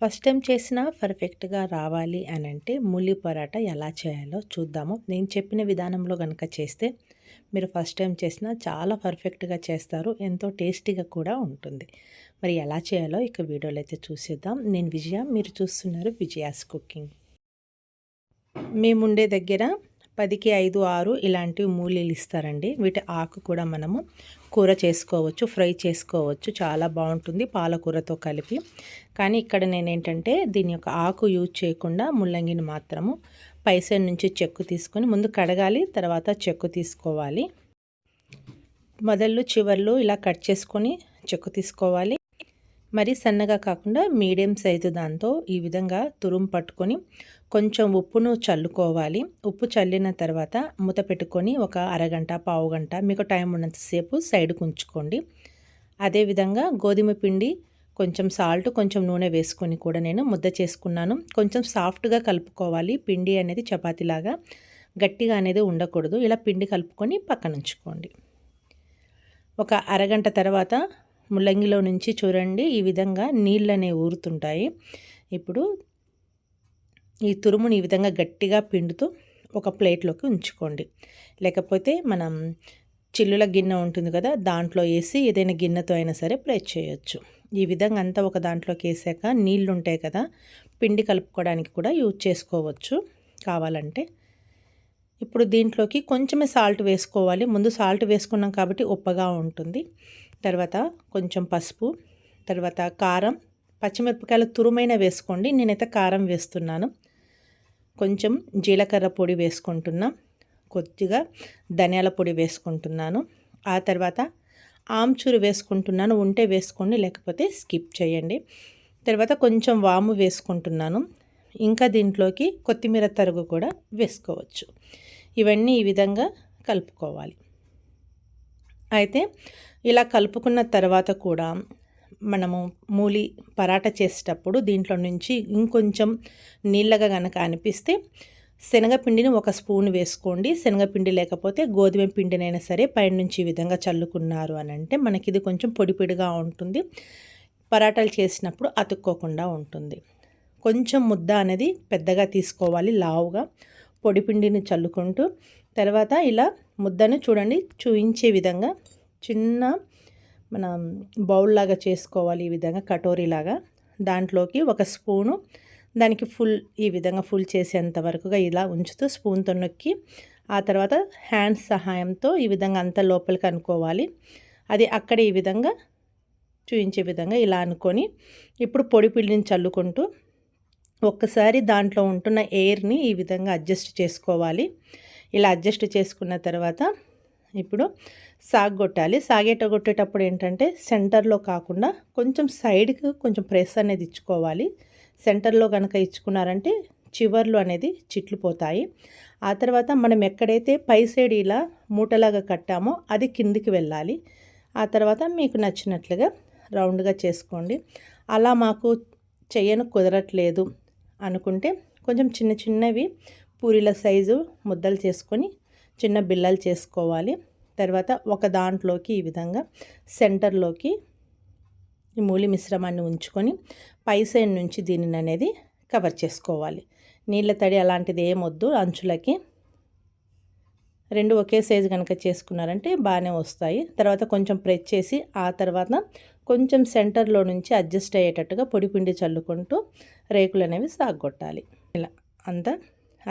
First time చేసినా పర్ఫెక్ట్గా రావాలి అని అంటే మూలి పరాటా ఎలా చేయాలో చూద్దాము. నేను చెప్పిన విధానంలో కనుక చేస్తే మీరు ఫస్ట్ టైం చేసినా చాలా పర్ఫెక్ట్గా చేస్తారు. ఎంతో టేస్టీగా కూడా ఉంటుంది. మరి ఎలా చేయాలో ఇక వీడియోలో అయితే చూసేద్దాం. నేను విజయ మీరు చూస్తున్నారు విజయాస్ కుకింగ్. మేముండే దగ్గర పదికి ఐదు ఆరు ఇలాంటివి మూలీలు ఇస్తారండి. వీటి ఆకు కూడా మనము కూర చేసుకోవచ్చు ఫ్రై చేసుకోవచ్చు. చాలా బాగుంటుంది పాలకూరతో కలిపి. కానీ ఇక్కడ నేను ఏంటంటే దీని యొక్క ఆకు యూజ్ చేయకుండా ముల్లంగిని మాత్రము పైసెన్ నుంచి చెక్కు తీసుకొని ముందు కడగాలి తర్వాత చెక్కు తీసుకోవాలి. మొదళ్ళు చివర్లు ఇలా కట్ చేసుకొని చెక్కు తీసుకోవాలి. మరి సన్నగా కాకుండా మీడియం సైజు దాంతో ఈ విధంగా తురుము పట్టుకొని కొంచెం ఉప్పును చల్లుకోవాలి. ఉప్పు చల్లిన తర్వాత మూత పెట్టుకొని ఒక అరగంట పావు గంట మీకు టైం ఉన్నంతసేపు సైడ్కు ఉంచుకోండి అదేవిధంగా గోధుమ పిండి కొంచెం సాల్ట్ కొంచెం నూనె వేసుకొని కూడా నేను ముద్ద చేసుకున్నాను. కొంచెం సాఫ్ట్గా కలుపుకోవాలి. పిండి అనేది చపాతీలాగా గట్టిగా అనేది ఉండకూడదు. ఇలా పిండి కలుపుకొని పక్కన ఉంచుకోండి. ఒక అరగంట తర్వాత ముల్లంగిలో నుంచి చూడండి. ఈ విధంగా నీళ్ళు అనేవి ఊరుతుంటాయి. ఇప్పుడు ఈ తురుముని ఈ విధంగా గట్టిగా పిండుతూ ఒక ప్లేట్లోకి ఉంచుకోండి. లేకపోతే మనం చిల్లుల గిన్నె ఉంటుంది కదా దాంట్లో వేసి ఏదైనా గిన్నెతో అయినా సరే ప్లేట్ చేయొచ్చు. ఈ విధంగా అంతా ఒక దాంట్లోకి వేసాక నీళ్ళు ఉంటాయి కదా పిండి కలుపుకోవడానికి కూడా యూజ్ చేసుకోవచ్చు. కావాలంటే ఇప్పుడు దీంట్లోకి కొంచెమే సాల్ట్ వేసుకోవాలి. ముందు సాల్ట్ వేసుకున్నాం కాబట్టి ఉప్పగా ఉంటుంది. తర్వాత కొంచెం పసుపు తర్వాత కారం పచ్చిమిరపకాయలు తురుమైన వేసుకోండి. నేనైతే కారం వేస్తున్నాను. కొంచెం జీలకర్ర పొడి వేసుకుంటున్నా. కొద్దిగా ధనియాల పొడి వేసుకుంటున్నాను. ఆ తర్వాత ఆమ్చూరు వేసుకుంటున్నాను. ఉంటే వేసుకోండి లేకపోతే స్కిప్ చేయండి. తర్వాత కొంచెం వాము వేసుకుంటున్నాను. ఇంకా దీంట్లోకి కొత్తిమీర తరుగు కూడా వేసుకోవచ్చు. ఇవన్నీ ఈ విధంగా కలుపుకోవాలి. అయితే ఇలా కలుపుకున్న తర్వాత కూడా మనము మూలి పరాట చేసేటప్పుడు దీంట్లో నుంచి ఇంకొంచెం నీళ్ళగా కనుక అనిపిస్తే శనగపిండిని ఒక స్పూన్ వేసుకోండి. శనగపిండి లేకపోతే గోధుమ పిండినైనా సరే పైనుంచి ఈ విధంగా చల్లుకున్నారు అని అంటే మనకి ఇది కొంచెం పొడిపొడిగా ఉంటుంది. పరాటాలు చేసినప్పుడు అతుక్కోకుండా ఉంటుంది. కొంచెం ముద్ద అనేది పెద్దగా తీసుకోవాలి లావుగా. పొడి పిండిని చల్లుకుంటూ తర్వాత ఇలా ముద్దను చూడండి. చూయించే విధంగా చిన్న మనం బౌల్ లాగా చేసుకోవాలి ఈ విధంగా కటోరీలాగా దాంట్లోకి ఒక స్పూను దానికి ఫుల్ ఈ విధంగా ఫుల్ చేసేంత వరకుగా ఇలా ఉంచుతూ స్పూన్తో నొక్కి ఆ తర్వాత హ్యాండ్స్ సహాయంతో ఈ విధంగా అంత లోపలికి అనుకోవాలి. అది అక్కడ ఈ విధంగా చూపించే విధంగా ఇలా అనుకొని ఇప్పుడు పొడి పిండిని చల్లుకుంటూ ఒక్కసారి దాంట్లో ఉంటున్న ఎయిర్ని ఈ విధంగా అడ్జస్ట్ చేసుకోవాలి. ఇలా అడ్జస్ట్ చేసుకున్న తర్వాత ఇప్పుడు సాగొట్టాలి సాగేట కొట్టేటప్పుడు ఏంటంటే సెంటర్లో కాకుండా కొంచెం సైడ్కి కొంచెం ప్రెస్ అనేది ఇచ్చుకోవాలి. సెంటర్లో కనుక ఇచ్చుకున్నారంటే చివర్లు అనేది చిట్లు పోతాయి. ఆ తర్వాత మనం ఎక్కడైతే పై సైడ్ ఇలా మూటలాగా కట్టామో అది కిందికి వెళ్ళాలి. ఆ తర్వాత మీకు నచ్చినట్లుగా రౌండ్గా చేసుకోండి. అలా మాకు చెయ్యను కుదరట్లేదు అనుకుంటే కొంచెం చిన్న చిన్నవి పూరీల సైజు ముద్దలు చేసుకొని చిన్న బిల్లలు చేసుకోవాలి. తర్వాత ఒక దాంట్లోకి ఈ విధంగా సెంటర్లోకి ఈ మూలి మిశ్రమాన్ని ఉంచుకొని పై సైడ్ నుంచి దీనిని అనేది కవర్ చేసుకోవాలి. నీళ్ళ తడి అలాంటిది ఏమొద్దు అంచులకి రెండు ఒకే సైజు కనుక చేసుకున్నారంటే బాగానే వస్తాయి. తర్వాత కొంచెం ప్రెస్ చేసి ఆ తర్వాత కొంచెం సెంటర్లో నుంచి అడ్జస్ట్ అయ్యేటట్టుగా పొడి పిండి చల్లుకుంటూ రేకులు అనేవి సాగొట్టాలి ఇలా అంతా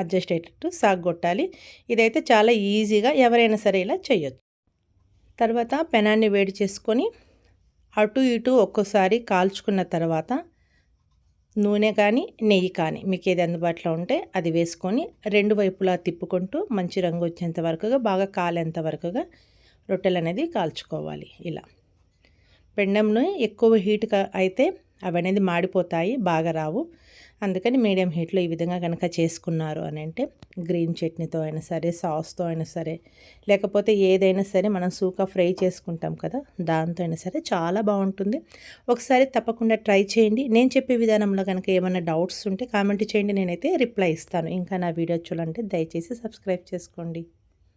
అడ్జస్ట్ అయ్యేటట్టు సాగొట్టాలి ఇదైతే చాలా ఈజీగా ఎవరైనా సరే ఇలా చేయొచ్చు. తర్వాత పెనాన్ని వేడి చేసుకొని అటు ఇటు ఒక్కోసారి కాల్చుకున్న తర్వాత నూనె కానీ నెయ్యి కానీ మీకు ఏది అందుబాటులో ఉంటే అది వేసుకొని రెండు వైపులా తిప్పుకుంటూ మంచి రంగు వచ్చేంత వరకుగా బాగా కాలేంత వరకుగా రొట్టెలు అనేది కాల్చుకోవాలి ఇలా. పెండంలో ఎక్కువ హీట్ అయితే అవి అనేది మాడిపోతాయి బాగా రావు. అందుకని మీడియం హీట్లో ఈ విధంగా కనుక చేసుకున్నారు అని అంటే గ్రీన్ చట్నీతో అయినా సరే సాస్తో అయినా సరే లేకపోతే ఏదైనా సరే మనం సూకా ఫ్రై చేసుకుంటాం కదా దాంతో అయినా సరే చాలా బాగుంటుంది. ఒకసారి తప్పకుండా ట్రై చేయండి. నేను చెప్పే విధానంలో కనుక ఏమైనా డౌట్స్ ఉంటే కామెంట్ చేయండి. నేనైతే రిప్లై ఇస్తాను. ఇంకా నా వీడియో చూడాలంటే దయచేసి సబ్స్క్రైబ్ చేసుకోండి.